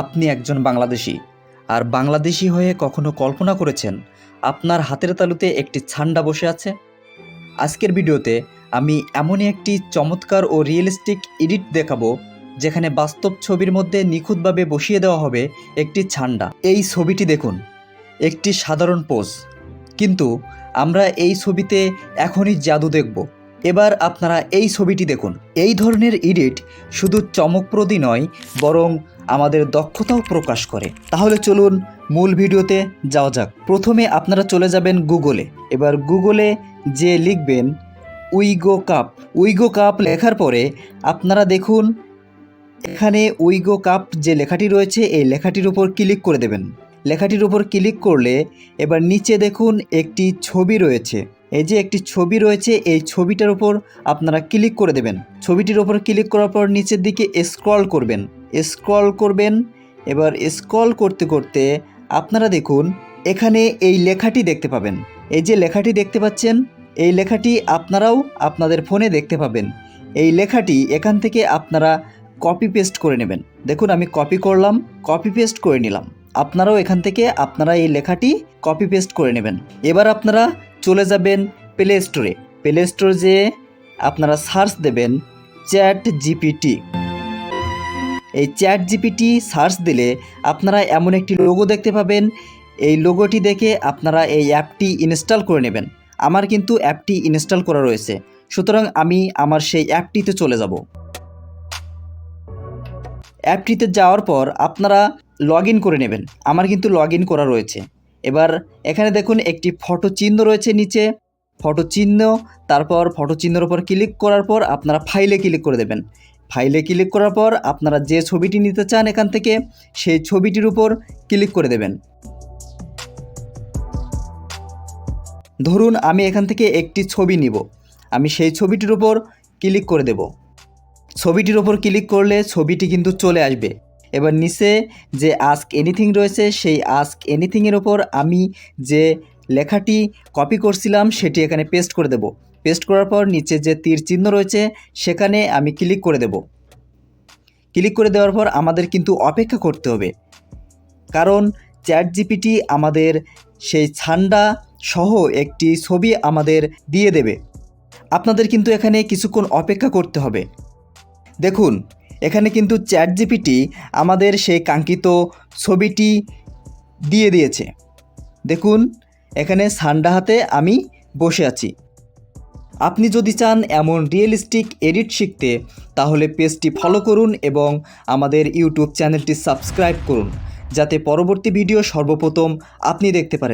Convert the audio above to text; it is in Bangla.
আপনি একজন বাংলাদেশি। আর বাংলাদেশি হয়ে কখনো কল্পনা করেছেন আপনার হাতের তালুতে একটি ছান্ডা বসে আছে? আজকের ভিডিওতে আমি এমনই একটি চমৎকার ও রিয়েলিস্টিক এডিট দেখাবো, যেখানে বাস্তব ছবির মধ্যে নিখুঁতভাবে বসিয়ে দেওয়া হবে একটি ছান্ডা। এই ছবিটি দেখুন, একটি সাধারণ পোজ কিন্তু আমরা এই ছবিতে এখনই জাদু দেখব। এবার আপনারা এই ছবিটি দেখুন। এই ধরনের এডিট শুধু চমকপ্রদই নয়, বরং আমাদের দক্ষতাও প্রকাশ করে। তাহলে চলুন মূল ভিডিওতে যাওয়া যাক। প্রথমে আপনারা চলে যাবেন গুগলে। এবার গুগলে যে লিখবেন উইগো কাপ উইগো কাপ লেখার পরে আপনারা দেখুন, এখানে উইগো কাপ যে লেখাটি রয়েছে, এই লেখাটির উপর ক্লিক করে দেবেন। লেখাটির উপর ক্লিক করলে এবার নিচে দেখুন একটি ছবি রয়েছে। এই যে একটি ছবি রয়েছে, এই ছবিটার উপর আপনারা ক্লিক করে দেবেন। ছবিটির উপর ক্লিক করার পর নিচের দিকে স্ক্রল করবেন। স্ক্রল করবেন, এবার স্ক্রল করতে করতে আপনারা দেখুন, এখানে এই লেখাটি দেখতে পাবেন। এই যে লেখাটি দেখতে পাচ্ছেন, এই লেখাটি আপনারাও আপনাদের ফোনে দেখতে পাবেন। এই লেখাটি এখান থেকে আপনারা কপি পেস্ট করে নেবেন। দেখুন, আমি কপি করলাম কপি পেস্ট করে নিলাম। আপনারাও এখান থেকে আপনারা এই লেখাটি কপি পেস্ট করে নেবেন। এবার আপনারা চলে যাবেন প্লে স্টোরে প্লে স্টোর যেয়ে আপনারা সার্চ দেবেন চ্যাট জিপিটি এই চ্যাট জিপিটি সার্চ দিলে আপনারা এমন একটি লোগো দেখতে পাবেন। এই লোগোটি দেখে আপনারা এই অ্যাপটি ইনস্টল করে নেবেন। আমার কিন্তু অ্যাপটি ইনস্টল করা রয়েছে। সুতরাং আমি আমার সেই অ্যাপটিতে চলে যাব। অ্যাপটিতে যাওয়ার পর আপনারা লগ করে নেবেন। আমার কিন্তু লগ করা রয়েছে। এবার এখানে দেখুন একটি ফটো চিহ্ন রয়েছে নিচে। ফটো চিহ্ন, তারপর ফটো চিহ্নের উপর ক্লিক করার পর আপনারা ফাইলে ক্লিক করে দেবেন। ফাইলে ক্লিক করার পর আপনারা যে ছবিটি নিতে চান এখান থেকে সেই ছবিটির উপর ক্লিক করে দেবেন। ধরুন আমি এখান থেকে একটি ছবি নিব। আমি সেই ছবিটির উপর ক্লিক করে দেব। ছবিটির ওপর ক্লিক করলে ছবিটি কিন্তু চলে আসবে। এবার নিচে যে আস্ক এনিথিং রয়েছে, সেই আস্ক এনিথিংয়ের ওপর আমি যে লেখাটি কপি করছিলাম, সেটি এখানে পেস্ট করে দেব। পেস্ট করার পর নিচে যে তীর চিহ্ন রয়েছে, সেখানে আমি ক্লিক করে দেব। ক্লিক করে দেওয়ার পর আমাদের কিন্তু অপেক্ষা করতে হবে। কারণ চ্যাট জিপিটি আমাদের সেই ছান্ডা সহ একটি ছবি আমাদের দিয়ে দেবে। আপনাদের কিন্তু এখানে কিছুক্ষণ অপেক্ষা করতে হবে। দেখুন এখানে কিন্তু চ্যাট জিপিটি আমাদের সেই কাঙ্ক্ষিত ছবিটি দিয়ে দিয়েছে। দেখুন, এখানে সান্ডা হাতে আমি বসে আছি। আপনি যদি চান এমন রিয়েলিস্টিক এডিট শিখতে, তাহলে পেজটি ফলো করুন এবং আমাদের ইউটিউব চ্যানেলটি সাবস্ক্রাইব করুন, যাতে পরবর্তী ভিডিও সর্বপ্রথম আপনি দেখতে পারেন।